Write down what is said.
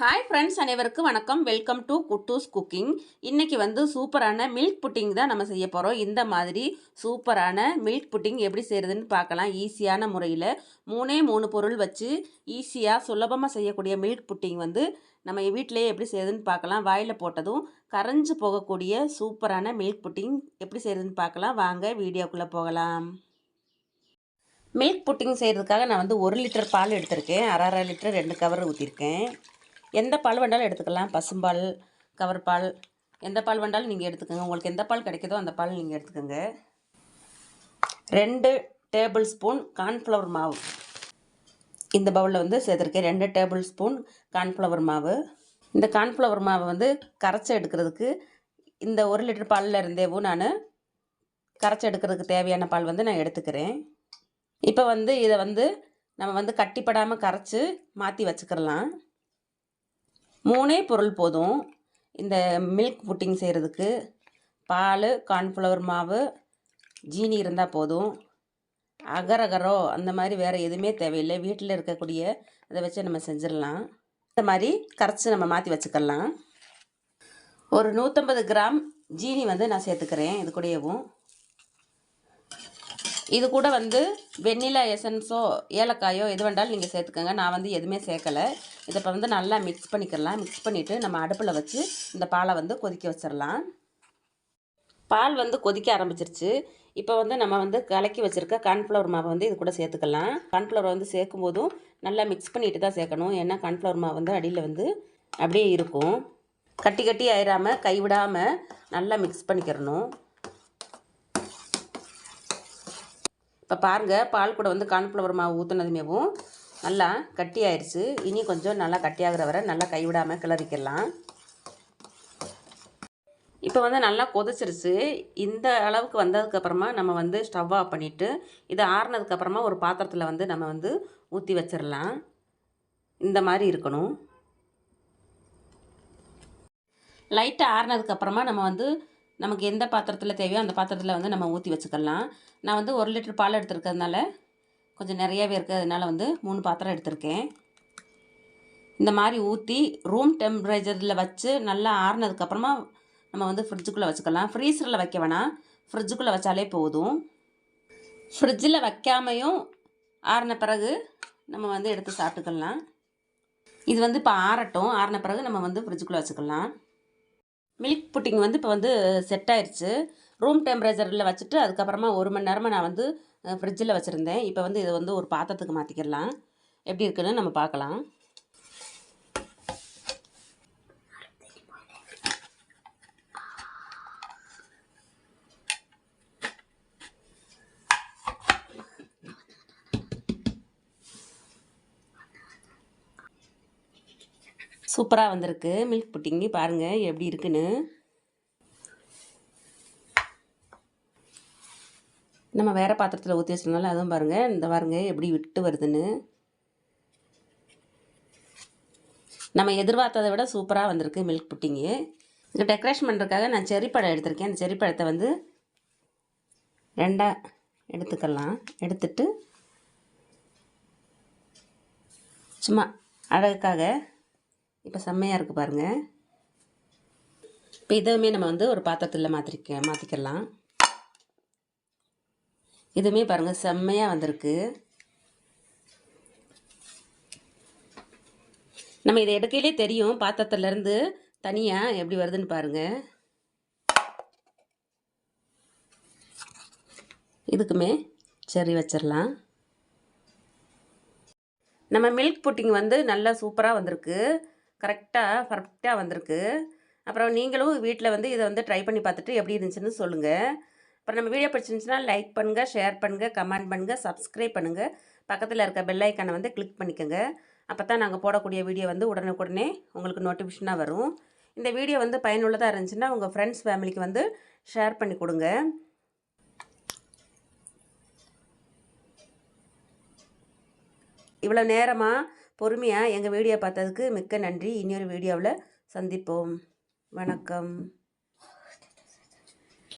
Hi friends அனைவருக்கும் வணக்கம். Welcome to குட்டூஸ் cooking இன்றைக்கி வந்து சூப்பரான மில்க் புட்டிங் தான் நம்ம செய்ய போகிறோம் இந்த மாதிரி சூப்பரான மில்க் புட்டிங் எப்படி செய்கிறதுன்னு பார்க்கலாம். ஈஸியான முறையில் மூணே மூணு பொருள் வச்சு ஈஸியாக சுலபமாக செய்யக்கூடிய மில்க் புட்டிங் வந்து நம்ம வீட்டிலேயே எப்படி செய்யுதுன்னு பார்க்கலாம். வாயில் போட்டதும் கரைஞ்சு போகக்கூடிய சூப்பரான மில்க் புட்டிங் எப்படி செய்கிறதுன்னு பார்க்கலாம். வாங்க வீடியோக்குள்ளே போகலாம். மில்க் புட்டிங் செய்கிறதுக்காக நான் வந்து ஒரு லிட்டர் பால் எடுத்திருக்கேன். அரை அரை லிட்டர் ரெண்டு கவர் ஊற்றிருக்கேன் எந்த பால் வேண்டாலும் எடுத்துக்கலாம். பசும்பால் கவர் பால் எந்த பால் வேண்டாலும் நீங்கள் எடுத்துக்கோங்க. உங்களுக்கு எந்த பால் கிடைக்குதோ அந்த பால் நீங்கள் எடுத்துக்கோங்க. ரெண்டு டேபிள் ஸ்பூன் கார்ன்ஃப்ளவர் மாவு. இந்த பவுலில் வந்து சேர்த்துருக்கேன். ரெண்டு டேபிள் ஸ்பூன் கார்ன்ஃப்ளவர் மாவு. இந்த கார்ன்ஃப்ளவர் மாவை வந்து கரைச்சி எடுக்கிறதுக்கு இந்த ஒரு லிட்டர் பாலில் இருந்தேவும் நான் கரைச்சி எடுக்கிறதுக்கு தேவையான பால் வந்து நான் எடுத்துக்கிறேன். இப்போ வந்து இதை வந்து நம்ம வந்து கட்டிப்படாமல் கரைச்சி மாற்றி வச்சுக்கிறலாம். மூணே பொருள் போதும். இந்த மில்க் புட்டிங் செய்கிறதுக்கு பால் கார்ன்ஃப்ளவர் மாவு ஜீனி இருந்தால் போதும். அகரகரோ அந்த மாதிரி வேறு எதுவுமே தேவையில்லை. வீட்டில் இருக்கக்கூடிய அதை வச்சு நம்ம செஞ்சிடலாம். இந்த மாதிரி கரைச்சி நம்ம மாற்றி வச்சுக்கலாம் ஒரு நூற்றம்பது கிராம் ஜீனி வந்து நான் சேர்த்துக்கிறேன். இது கூடயவும். இது கூட வந்து வெண்ணிலா எசன்ஸோ ஏலக்காயோ எது வேண்டாலும் நீங்கள் சேர்த்துக்கோங்க. நான் வந்து எதுவுமே சேர்க்கலை. இதை இப்போ வந்து நல்லா மிக்ஸ் பண்ணிக்கலாம். மிக்ஸ் பண்ணிவிட்டு நம்ம அடுப்பில் வச்சு இந்த பாலை வந்து கொதிக்க வச்சிடலாம். பால் வந்து கொதிக்க ஆரம்பிச்சிருச்சு. இப்போ வந்து நம்ம வந்து கலக்கி வச்சுருக்க கார்ன்ஃப்ளவர் மாவை வந்து இது கூட சேர்த்துக்கலாம். கார்ன்ஃப்ளவர் வந்து சேர்க்கும் போதும் நல்லா மிக்ஸ் பண்ணிட்டு தான் சேர்க்கணும். ஏன்னா கார்ன்ஃப்ளவர் மாவு வந்து அடியில் வந்து அப்படியே இருக்கும். கட்டி கட்டி ஆயிடாமல் கைவிடாமல் நல்லா மிக்ஸ் பண்ணிக்கிறணும். இப்போ பாருங்கள் பால் கூட வந்து கான்ஃப்ளவர் மாவு ஊற்றுனதுமேவும் நல்லா கட்டி ஆயிடுச்சு இனி கொஞ்சம் நல்லா கட்டியாகிற வரை நல்லா கைவிடாமல் கிளறிக்கலாம். இப்போ வந்து நல்லா கொதிச்சிருச்சு. இந்த அளவுக்கு வந்ததுக்கப்புறமா நம்ம வந்து ஸ்டவ் ஆஃப் பண்ணிவிட்டு இதை ஆறுனதுக்கப்புறமா ஒரு பாத்திரத்தில் வந்து நம்ம வந்து ஊற்றி வச்சிடலாம் இந்த மாதிரி இருக்கணும். லைட்டாக ஆறுனதுக்கப்புறமா நம்ம வந்து நமக்கு எந்த பாத்திரத்தில் தேவையோ அந்த பாத்திரத்தில் வந்து நம்ம ஊற்றி வச்சுக்கலாம். நான் வந்து ஒரு லிட்டர் பால் எடுத்துருக்கிறதுனால கொஞ்சம் நிறையாவே இருக்கிறதுனால வந்து மூணு பாத்திரம் எடுத்திருக்கேன். இந்த மாதிரி ஊற்றி ரூம் டெம்பரேச்சரில் வச்சு நல்லா ஆறுனதுக்கப்புறமா நம்ம வந்து ஃப்ரிட்ஜுக்குள்ளே வச்சுக்கலாம். ஃப்ரீசரில் வைக்க வேணாம். ஃப்ரிட்ஜுக்குள்ளே வச்சாலே போதும். ஃப்ரிட்ஜில் வைக்காமையும் ஆறின பிறகு நம்ம வந்து எடுத்து சாப்பிட்டுக்கலாம். இது வந்து இப்போ ஆறட்டும். ஆறின பிறகு நம்ம வந்து ஃப்ரிட்ஜுக்குள்ளே வச்சுக்கலாம். மில்க் புட்டிங் வந்து இப்போ வந்து செட் ஆயிடுச்சு ரூம் டெம்பரேச்சரில் வச்சுட்டு அதுக்கப்புறமா ஒரு மணி நேரமாக நான் வந்து ஃப்ரிட்ஜில் வச்சுருந்தேன். இப்போ வந்து இதை வந்து ஒரு பாத்திரத்துக்கு மாற்றிக்கிடலாம் எப்படி இருக்குன்னு நம்ம பார்க்கலாம். சூப்பராக வந்திருக்கு. மில்க் புட்டிங்கி பாருங்கள் எப்படி இருக்குன்னு. நம்ம வேறு பாத்திரத்தில் ஊற்றி வச்சிருந்தாலும் அதுவும் பாருங்கள் இந்த பாருங்கள் எப்படி விட்டு வருதுன்னு. நம்ம எதிர்பார்த்ததை விட சூப்பராக வந்திருக்கு மில்க் புட்டிங்கு இது டெக்கரேஷன் பண்ணுறதுக்காக நான் செரி பழம் எடுத்திருக்கேன். அந்த செரி பழத்தை வந்து ரெண்டாக எடுத்துக்கலாம். எடுத்துட்டு சும்மா அழகுக்காக இப்போ செம்மையாக இருக்குது பாருங்கள் இப்போ இதுவுமே நம்ம வந்து ஒரு பாத்திரத்தில் மாற்றிக்க மாற்றிக்கலாம் இதுவுமே பாருங்கள் செம்மையாக வந்திருக்கு. நம்ம இதை எடுக்கையிலே தெரியும் பாத்திரத்துலேருந்து தனியாக எப்படி வருதுன்னு பாருங்கள் இதுக்குமே சரி வச்சிடலாம் நம்ம மில்க் புட்டிங் வந்து நல்லா சூப்பராக வந்திருக்கு. கரெக்டாக பர்ஃபெக்டாக வந்திருக்கு. அப்புறம் நீங்களும் வீட்டில் வந்து இதை வந்து ட்ரை பண்ணி பார்த்துட்டு எப்படி இருந்துச்சுன்னு சொல்லுங்கள் அப்புறம் நம்ம வீடியோ பிடிச்சிருந்துச்சுன்னா லைக் பண்ணுங்கள் ஷேர் பண்ணுங்கள் கமெண்ட் பண்ணுங்கள் சப்ஸ்கிரைப் பண்ணுங்கள் பக்கத்தில் இருக்க பெல் ஐக்கானை வந்து கிளிக் பண்ணிக்கோங்க. அப்போ தான் நாங்கள் போடக்கூடிய வீடியோ வந்து உடனுக்குடனே உங்களுக்கு நோட்டிஃபிகேஷனாக வரும். இந்த வீடியோ வந்து பயனுள்ளதாக இருந்துச்சுன்னா உங்கள் ஃப்ரெண்ட்ஸ் ஃபேமிலிக்கு வந்து ஷேர் பண்ணி கொடுங்க. இவ்வளோ நேரமாக பொறுமையாக எங்கள் வீடியோ பார்த்ததுக்கு மிக்க நன்றி. இன்னொரு வீடியோவில் சந்திப்போம். வணக்கம்.